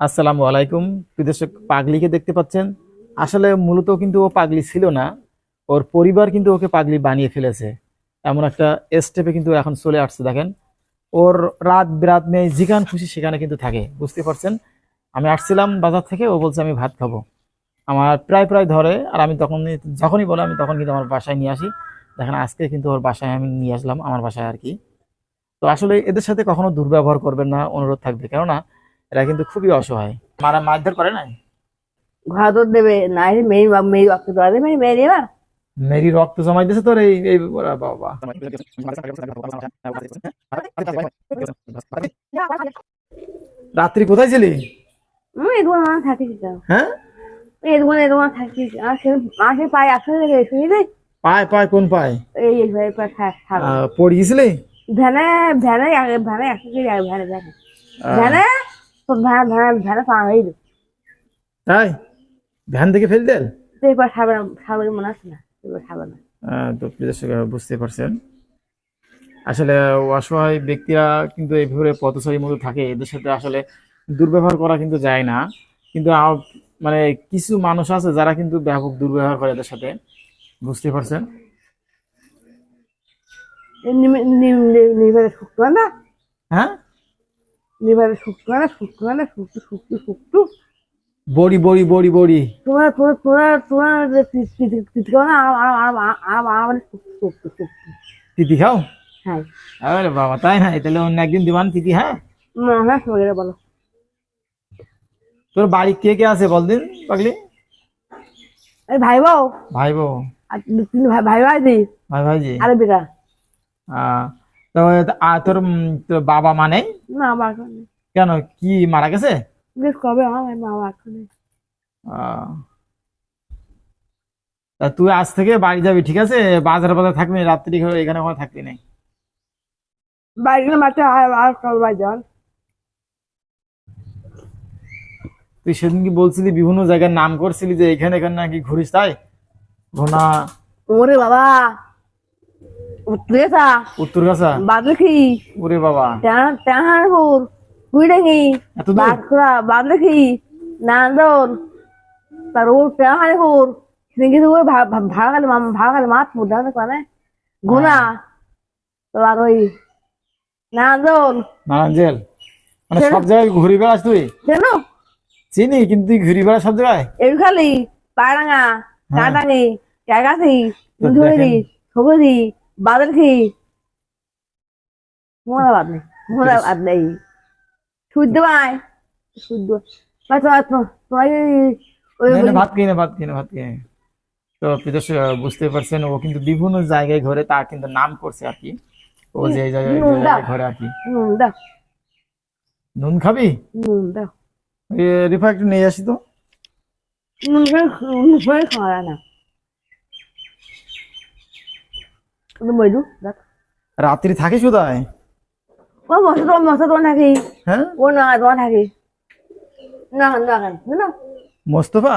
আসসালামু আলাইকুম। বিদেশক পাগলিকে দেখতে পাচ্ছেন? আসলে মূলত কিন্তু ও পাগলি ছিল না, ওর পরিবার কিন্তু ওকে পাগলি বানিয়ে ফেলেছে। এমন একটা স্টেপে কিন্তু এখন চলে আসছে, দেখেন। ওর রাত বিরাত নেই, যেখান খুশি সেখানে কিন্তু থাকে, বুঝতে পারছেন? আমি আসছিলাম বাজার থেকে, ও বলছে আমি ভাত খাব। আমার প্রায় প্রায় ধরে, আর আমি তখন যখনই বলে আমি তখন কিন্তু আমার বাসায় নিয়ে আসি। দেখেন, আজকে কিন্তু ওর বাসায় আমি নিয়ে আসলাম, আমার বাসায় আর কি। তো আসলে এদের সাথে কখনো দুর্ব্যবহার করবেন না, অনুরোধ থাকবে। কেননা এরা কিন্তু খুবই অসহায়। মারা মারধর করে নাই? ঘর দেবে না মেয়ে মেয়ে রক্ত দেওয়া দেবে মেয়ে দেবা মেরি রক্ত জমাই দিয়েছে তোর এই এই বাবা। রাত্রি কোথায় ছিলি? দোকান আমার থাকি হ্যাঁ? এই দোকান দোকান থাকি আসে আসে পায়ে আসলে শুনি রে পায় পায় কোন পায়? এই এই ভাই পায় আহ, পড়ে গেছিলি? ভ্যানে ভ্যানে ভ্যানে আসে যাবে ভ্যানে ভ্যানে। ভ্যানে? তো ভ্যান ভ্যান ভ্যানে পা দিল তাই? ভ্যান থেকে ফেল দেল তো এবার খাবে না মনে আছে না? এবার খাবে না। তো প্রিয় বুঝতে পারছেন। আসলে অসহায় ব্যক্তিরা কিন্তু এইভাবে পথচারীর মতো থাকে। এদের সাথে আসলে দুর্ব্যবহার করা কিন্তু যায় না। কিন্তু মানে কিছু মানুষ আছে যারা কিন্তু ব্যাপক দুর্ব্যবহার করে এদের সাথে। বুঝতে পারছেন? হ্যাঁ? নিবারে শুক্ত না শুক্ত না শুক্ত শুক্ত শুক্ত। বড়ি বড়ি বড়ি বড়ি। তোমার তোমার তোমার তোমার তিতকাও না আমার শুক্ত তিতি খাও? হ্যাঁ। আরে বাবা তাই না? তাহলে অন্য একদিন দিবান তিতি হ্যাঁ? হ্যাঁ সবাই বলো। তোর বাড়ি কে কে আছে বলদিন পাগলি? এই ভাই বউ ভাই বউ আর ভাই ভাই ভাই দি ভাই আরে বেটা। আর তোর বাবা মানে না নেই। কেন কি মারা গেছে? কবে আমার বাবা নেই। তা তুই আজ থেকে বাড়ি যাবি ঠিক আছে? বাজার বাজার থাকবি রাত্রি এখানে ওখানে থাকবি না বাড়ি মাঠে আর আর যান তুই সেদিন কি বলছিলি বিভিন্ন জায়গার নাম করছিলি যে এখানে এখানে নাকি ঘুরিস তাই? ঘোনা ওরে বাবা! উত্তরেসা উত্তর গাছা বাদলখি? ওরে বাবা। টাহারপুর কুইডাঙ্গি বাঁকুড়া? বাদলখি? নান্দন? তার ও টাহারপুর সিঙ্গি তো ওই ভা- ভা- ভাড়া খালি মাম- ভাড়া খালি মাছ মুদ্রা মানে? গুনা? আর ওই নান্দন? নারায়ণজেল? মানে সব জায়গায় ঘুরি বেড়াস তুই? জানো চিনি কিন্তু ঘুরি বেড়াস সব জায়গায়? এরখালি পাড়াঙ্গা কাটাঙ্গি জায়গাথি তো ধরি দেখেন। সবুজি বাদলখি মোরা বাদ নেই মোরা বাদ নেই। শুদ্ধ ভাই শুদ্ধ। ভাই তোমার তোমার ভাত খেয়ে নে, ভাত খেয়ে নে, ভাত খেয়ে। তো প্রিয়দর্শ বুঝতে পারছেন ও কিন্তু বিভিন্ন জায়গায় ঘরে তার কিন্তু নাম করছে আর কি। ও যে জায়গায় ঘরে আর কি। নুন খাবি? নুন দাও। রিফা একটু নিয়ে আসি তো। নুন খাওয়া না। দেখ রাত্রি থাকিস কোথায় ও মশা তোমার মশা তোমার থাকি হ্যাঁ ও না থাকি না না না মোস্তফা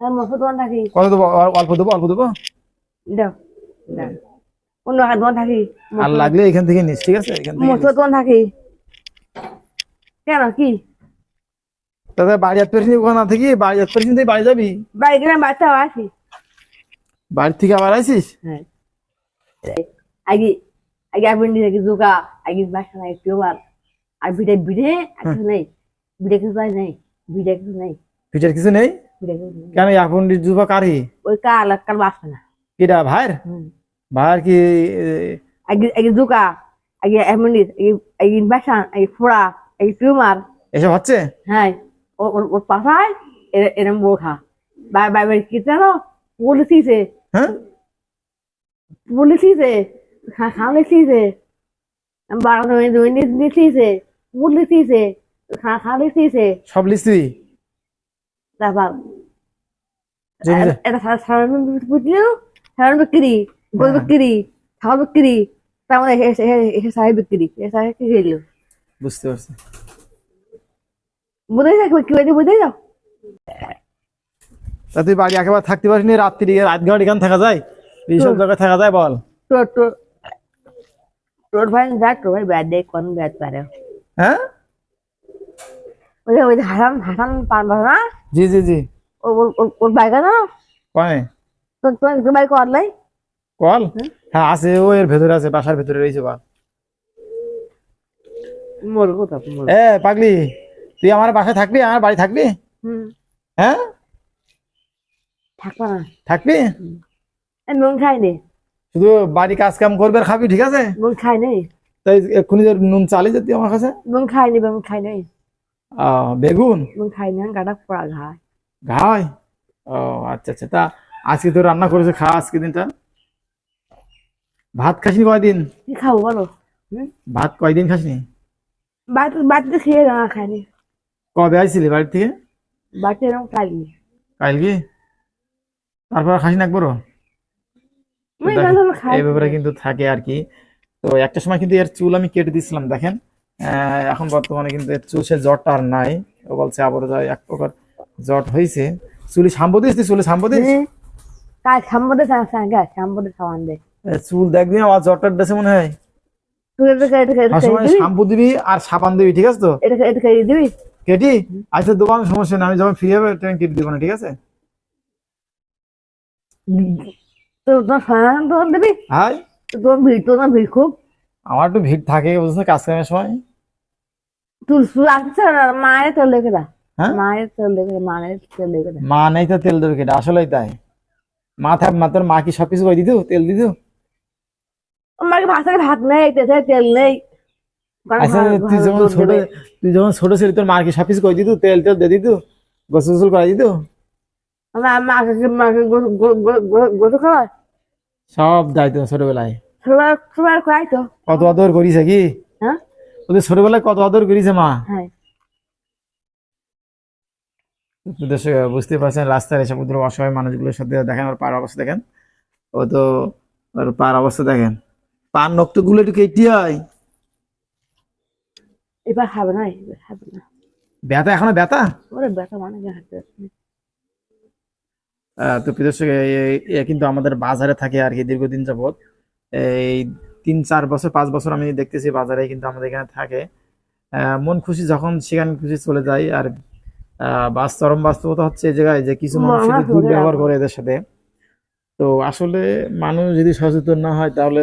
হ্যাঁ মশা তোমার থাকি কত দেবো অল্প দেবো অল্প দেবো। দাও দাও অন্য হাত তোমার থাকি আর লাগলে এখান থেকে নিস ঠিক আছে? এখান থেকে কেন কি বাড়ি যাতে পারিস ওখানে না থেকে বাড়ি পারিস তুই বাড়ি যাবি? বাড়ি গেলে বাচ্চা আসি বাড়ি থেকে আবার আইসিস হ্যাঁ। আগে আগে আপনি থেকে জোকা আগে বাসা নাই একটু আর আর বিটে বিটে আর কিছু নেই। বিটে কিছু আর নেই। বিটে কিছু নেই। ফিচার কিছু নেই? কেন এখন যুবা কারি ওই কাল কাল বাসা না। কিটা ভাইয়ের? ভাইয়ের কি আগে আগে জোকা আগে এমনি আগে বাসা আগে ফোড়া আগে টিউমার। এসব হচ্ছে? হ্যাঁ। ওর ওর পাশায় এর- এরম বোখা বাই কি জানো? পুলিশিছে হ্যাঁ? সব লিস তুই তারপর এটা সাধারণ বুঝলিও সাধারণ বিক্রি গোল বিক্রি ছাগল বিক্রি তার সাহেব বিক্রি এ সাহেব কি গেল। বুঝতে পারছি। বুঝে যাও কি হয়েছে বুঝে যাও তা তুই বাড়ি একেবারে থাকতে পারিস নি রাত্রি রাত গাড়ি এখানে থাকা যায়? এইসব জায়গায় থাকা যায় বল। তোর ভাই যা তোর ভাই ব্যাট দে কোন ব্যাট পারে। হ্যাঁ? ওই ওই হাসান হাসান পান না? জি জি জি। ও- ও- ও- ওর বাইক না কয়? তো তোমার বাইক করলাই কল? হ্যাঁ আছে ও এর ভেতরে আছে বাসার ভেতরে রয়েছে বা মোর কথা এ পাগলি তুই আমার বাসায় থাকবি আমার বাড়ি থাকবি? হুম। হ্যাঁ? থাকবা না। থাকবি? আমি নুন খাই নি। শুধু বাড়ি কাজ কাম করবে আর খাবি ঠিক আছে? নুন খাই নাই। তাই এক্ষুনি যে নুন চালি যেতি আমার কাছে। নুন খাই নি নুন খাই নাই। বেগুন? নুন খাই নি গাটা পড়া ঘায়। ঘাই ও আচ্ছা আচ্ছা। তা আজকে তো রান্না করেছে খা আজকে দিনটা। ভাত খাসনি কয়দিন? কি খাব বলো? ভাত কয়দিন খাসনি? বাড়িতে বাড়িতে খেয়ে না খাইনি কবে আইছিলি বাড়ি থেকে? বাড়িতে এরকম খাইনি। কাল কি তারপর খাসি না একবারও আমি দেখ, এরকম খাই এই ব্যাপারে কিন্তু থাকে আর কি। তো একটা সময় কিন্তু এর চুল আমি কেটে দিয়েছিলাম দেখেন। এখন বর্তমানে কিন্তু এর চুল সে জ্বরটা আর নাই। ও বলছে আবার যায় এক প্রকার জ্বর হয়েছে চুলি সাম্বো দিস? তুই চুলে সাম্বো দিস? হুম। কাল সাম্বদে সাঙ্গা সাম্বদে সামান দে। চুল দেখবি আমার জ্বরটা দেশে মনে হয়। শ্যাম্পু দিবি? আর সাবান দিবি ঠিক আছে তো? দিবি? কেটি আচ্ছা দোকান সমস্যা নেই আমি যখন ফ্রি হবে তুমি কেটে দিব না ঠিক আছে? তো দিবি? ভিড় তো তোমার ভিড় খুব। আমার একটু ভিড় থাকে বুঝছ কাজ কামের সময় তুই মায়ের তেল দা। হ্যাঁ? মায়ের তেল দেখে মায়ের তেল দেখে মা নেই তো তেল দেবে কেটে আসলেই তাই। মা তোর মা কি সব কিছু করে দিত তেল দিত আমার ভাষায় ভাত নেই তেলে তেল নেই। আচ্ছা তুই যখন ছোট তুই যখন ছোট ছিলি তোর মা কি সব কিছু করে দিত তেল টেল দিয়ে দিত গোসল গোসল করে দিত মাকে মাকে গোসল খাওয়ায়? সব দায়িত্ব ছোটবেলায়। কত আদর করিছে কি? হ্যাঁ? ওদের ছোটবেলায় কত আদর করিছে মা? হ্যাঁ। দর্শক বুঝতে পারছেন রাস্তায় এসে পুত্র অসহায় মানুষগুলোর সাথে দেখেন ওর পার অবস্থা দেখেন। ও তো ওর পার অবস্থা দেখেন। পার নক্তগুলো একটু কেটে হয় এবার খাবে না এবার খাবে না। ব্যথা এখনও ব্যথা? ওরে ব্যথা মানে তো প্রিয় দর্শক কিন্তু আমাদের বাজারে থাকে আর কি দীর্ঘদিন যাবত এই তিন চার বছর পাঁচ বছর আমি দেখতেছি বাজারে কিন্তু আমাদের এখানে থাকে। মন খুশি যখন সেখানে খুশি চলে যায় আর বাস চরম বাস্তবতা হচ্ছে এই জায়গায় যে কিছু মানুষ দুর্ব্যবহার করে এদের সাথে। তো আসলে মানুষ যদি সচেতন না হয় তাহলে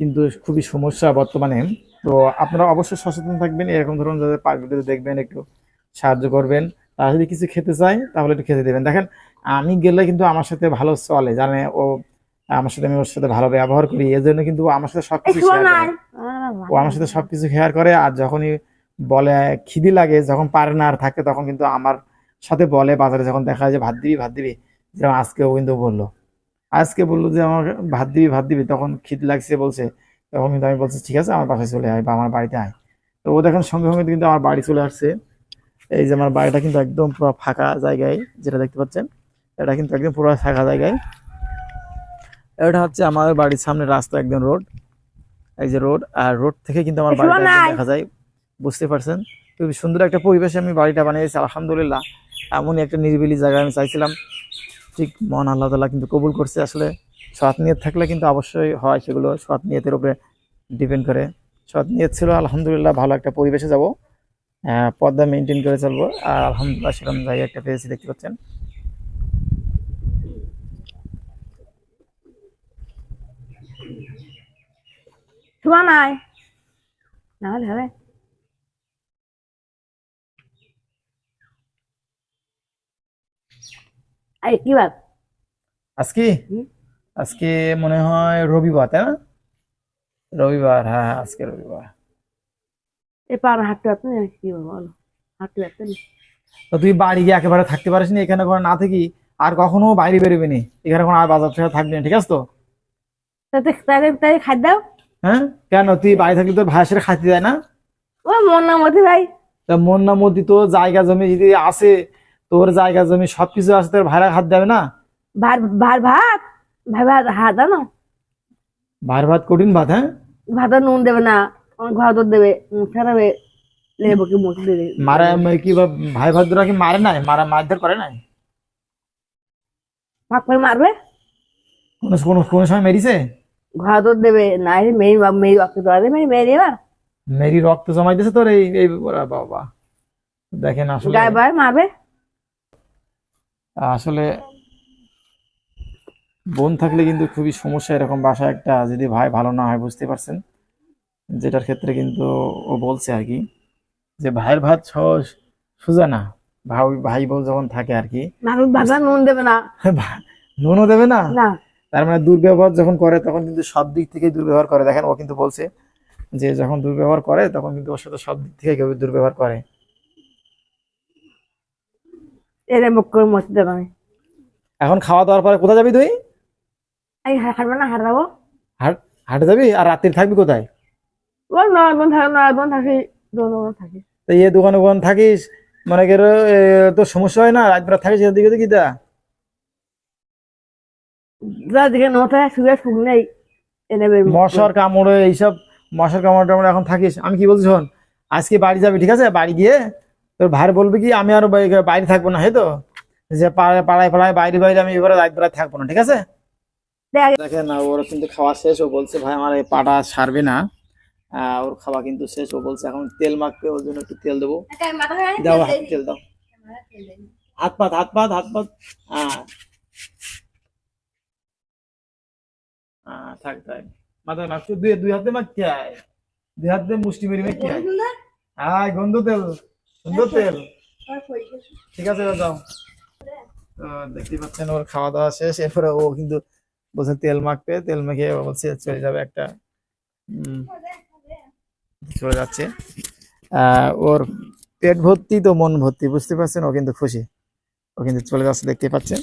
কিন্তু খুবই সমস্যা বর্তমানে। তো আপনারা অবশ্যই সচেতন থাকবেন এরকম ধরুন যাদের পার্কগুলোতে দেখবেন একটু সাহায্য করবেন তারা যদি কিছু খেতে চায় তাহলে একটু খেতে দেবেন। দেখেন আমি গেলে কিন্তু আমার সাথে ভালো চলে জানে ও আমার সাথে আমি ওর সাথে ভালো ব্যবহার করি এর জন্য কিন্তু ও আমার সাথে সবকিছু শেয়ার করে। ও আমার সাথে সবকিছু শেয়ার করে আর যখনই বলে খিদি লাগে যখন পারে না আর থাকে তখন কিন্তু আমার সাথে বলে বাজারে যখন দেখা যায় যে ভাত দিবি ভাত দিবি? যেমন আজকেও কিন্তু বলল। আজকে বলল যে আমার ভাত দিবি ভাত দিবি? তখন খিদ লাগছে বলছে। তখন কিন্তু আমি বলছি ঠিক আছে আমার বাসায় চলে আয় বা আমার বাড়িতে আয়। তো ও দেখেন সঙ্গে সঙ্গে কিন্তু আমার বাড়ি চলে আসছে। এই যে আমার বাড়িটা কিন্তু একদম পুরো ফাঁকা জায়গায় যেটা দেখতে পাচ্ছেন। এটা কিন্তু একদম পুরো ফাঁকা জায়গায়। এটা হচ্ছে আমার বাড়ির সামনে রাস্তা একদম রোড। এই যে রোড আর রোড থেকে কিন্তু আমার বাড়িটা নাই। দেখা যায়। বুঝতে পারছেন? খুবই সুন্দর একটা পরিবেশে আমি বাড়িটা বানিয়েছি আলহামদুলিল্লাহ। এমনই একটা নিরিবিলি জায়গায় আমি চাইছিলাম। ঠিক মন আল্লাহ তালা কিন্তু কবুল করছে। আসলে সৎ নিয়ত থাকলে কিন্তু অবশ্যই হয় সেগুলো। সৎ নিয়তের উপরে ডিপেন্ড করে। সৎ নিয়ত ছিল আলহামদুলিল্লাহ ভালো একটা পরিবেশে যাব। পর্দা মেনটেন করে চলবো। আর আলহামদুলিল্লাহ সেরকম জায়গা একটা পেয়েছি দেখতে পাচ্ছেন। শোয়া নাই না হলে হবে এই কি বার আজকে। আজকে মনে হয় রবিবার তাই না? রবিবার হ্যাঁ হ্যাঁ, আজকে রবিবার। এ পার হাঁটতে পারতো না কি বলো? হাঁটতে পারতো না। তো তুই বাড়ি গিয়ে একেবারে থাকতে পারিস নি এখানে করে না থাকি আর কখনো বাইরে বেরোবি নি। এখানে কোনো আর বাজার থেকে থাকবি না ঠিক আছে তো? তাই খাদ্য দাও। হ্যাঁ? কেন? তুই বাড়ি থাকলে তোর ভাই সেটা খাইতে দেয় না? ও মন না মতি ভাই। তা মন না মতি তো জায়গা জমি যদি আছে তোর জায়গা জমি সবকিছু আছে তোর ভাড়া খাত দেবে না? ভার ভার ভাত? ভাই ভাত হাত দাও না ভার ভাত কঠিন ভাত হ্যাঁ? ভাত নুন দেবে না। ঘর দর দেবে মুখে দেবে লেবু কি মুখ দেবে। মারা কি ভাই ভাদ্রা কি মারে নাই? মারা মারধর করে নাই? ভাত করে মারবে? কোনো কোনো কোনো সময় মেরিছে? দুধ দেবে না মেয়ে মেয়ে রক্ত দেওয়া দেবে মেয়ে এবার। মেরি রক্ত জমাই দিয়েছে তোর এই এই বাবা। দেখেন আসলে গায়ে বায়ে মারবে? আসলে বোন থাকলে কিন্তু খুবই সমস্যা এরকম বাসা একটা যদি ভাই ভালো না হয় বুঝতে পারছেন? যেটার ক্ষেত্রে কিন্তু ও বলছে আর কি যে ভাইয়ের ভাত সোজা না। ভাই ভাই বোন যখন থাকে আর কি নুন দেবে না। নুনও দেবে না? না। তার মানে দুর্ব্যবহার যখন করে তখন কিন্তু সব দিক থেকে দুর্ব্যবহার করে। দেখেন ও কিন্তু বলছে যে যখন দুর্ব্যবহার করে তখন কিন্তু ওর সাথে সব দিক থেকে কেউ দুর্ব্যবহার করে। এখন খাওয়া দাওয়ার পরে কোথায় যাবি তুই? হাঁটবে না হাট হাটে যাবি? আর রাত্রি থাকবি কোথায়? ওই নয় বোন থাকে নয় বোন থাকি দোনো বোন থাকি। তো এই দোকানে থাকিস? মনে তোর সমস্যা হয় না? রাত বেলা থাকিস এদিকে দেখি দা শুয়ে নেই মশার কামড়ে এইসব মশার কামড় টামড়ে এখন থাকিস। আমি কি বলছি শোন আজকে বাড়ি যাবি ঠিক আছে? বাড়ি গিয়ে তোর ভাই বলবি কি আমি আর বাইরে থাকব না হয়তো যে পাড়ায় পাড়ায় পাড়ায় বাইরে বাইরে আমি এবারে রাত বেলা থাকব না ঠিক আছে? দেখেন না ওর কিন্তু খাওয়া শেষ ও বলছে ভাই আমার এই পাটা সারবে না। আহ, ওর খাওয়া কিন্তু শেষ ও বলছে এখন তেল মাখবে ওর জন্য একটু তেল দেবো। দাও তেল দাও। হাত পাত হাত পাত হাত পাত। হ্যাঁ হ্যাঁ থাক দুই দুই হাতে মাখতে আয় দুই হাতে মুষ্টি মেরে মাখতে আয় আয় গন্ধ তেল সুন্দর তেল। ঠিক আছে এবার যাও তো পাচ্ছেন ওর খাওয়া দাওয়া শেষ। এরপরে ও কিন্তু বলছে তেল মাখবে। তেল মেখে বলছে চলে যাবে একটা চলে যাচ্ছে। আহ, ওর পেট ভর্তি তো মন ভর্তি বুঝতে পারছেন? ও কিন্তু খুশি। ও কিন্তু চলে যাচ্ছে দেখতে পাচ্ছেন?